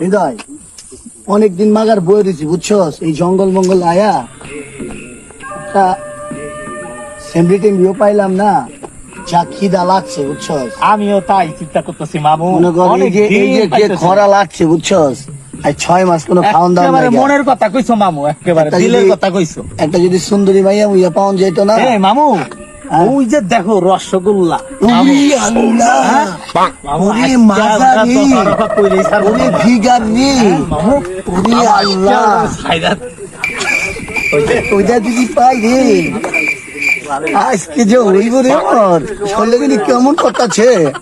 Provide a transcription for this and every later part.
হৃদয় অনেকদিন মাগার বই দিছি বুঝছস? এই জঙ্গল মঙ্গল আয়া। তা সেমরি টেমরিও পাইলাম না। যা খিদা লাগছে বুঝছস? আমিও তাই চিন্তা করতেছি মামু। মনে কর এই যে এই যে যে খরা লাগছে বুঝছস? আর ছয় মাস কোনো খাওয়ান একেবারে নাই মনের কথা কইছো মামু একেবারে একটা দিলের যদি- কথা কইছো। একটা যদি সুন্দরী মাইয়া মুইয়া পাওন যেত না? এ মামু। ওই যে দেখো রসগোল্লা। আজকে। ওইটা যদি পাই রে। যে হইব রে আমার। শরীরে কিন্তু কেমন এই।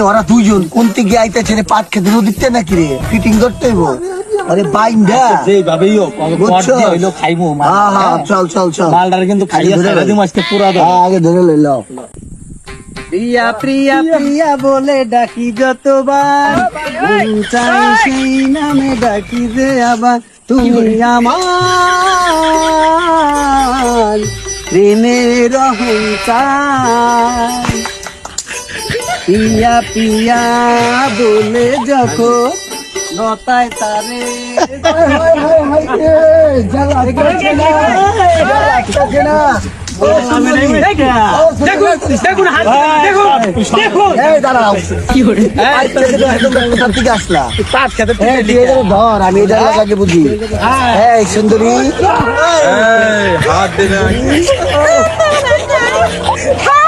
ওরা দুইজন। কোন থেকে আইতেছে রে? পাট খেতে দিতে নাকি রে? ফিটিং করতে হইব। আরে বাইন্ডা যেভাবেই হোক ওকে পট বুঝছ? দিয়ে হইল খাইমু হ্যাঁ হ্যাঁ হ্যাঁ। চল চল চল। মালটারে কিন্তু খাইয়া ছেড়ে লই। আজকে পুরা দম হ্যাঁ, আগে ধরে লই প্রিয়া প্রিয়া প্রিয়া। বলে ডাকি যতবার। চাই সেই নামে ডাকি যে আবার। তুমি আমার প্রেমের অহংকার। পিয়া পিয়া বলে যখন লতায় তারে। ধর আমি এটা বুঝি এই সুন্দরী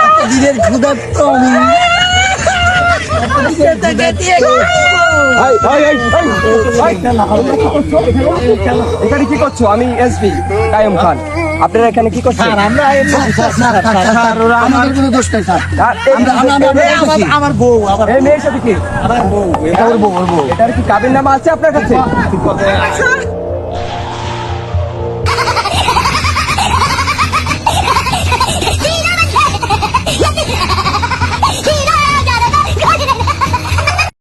একটা দিনের ক্ষুদা কম এখানে কি করছ? আমি এসপি কায়ম খান। আপনারা এখানে কি করছেন? আমরা আমাদের কোনো দোষ নাই স্যার। বউ আমার মেয়ের সাথে কি? আমার বউ এটা ওর বউ, ওর বউ। এটার কি কাবির নামা আছে আপনার কাছে?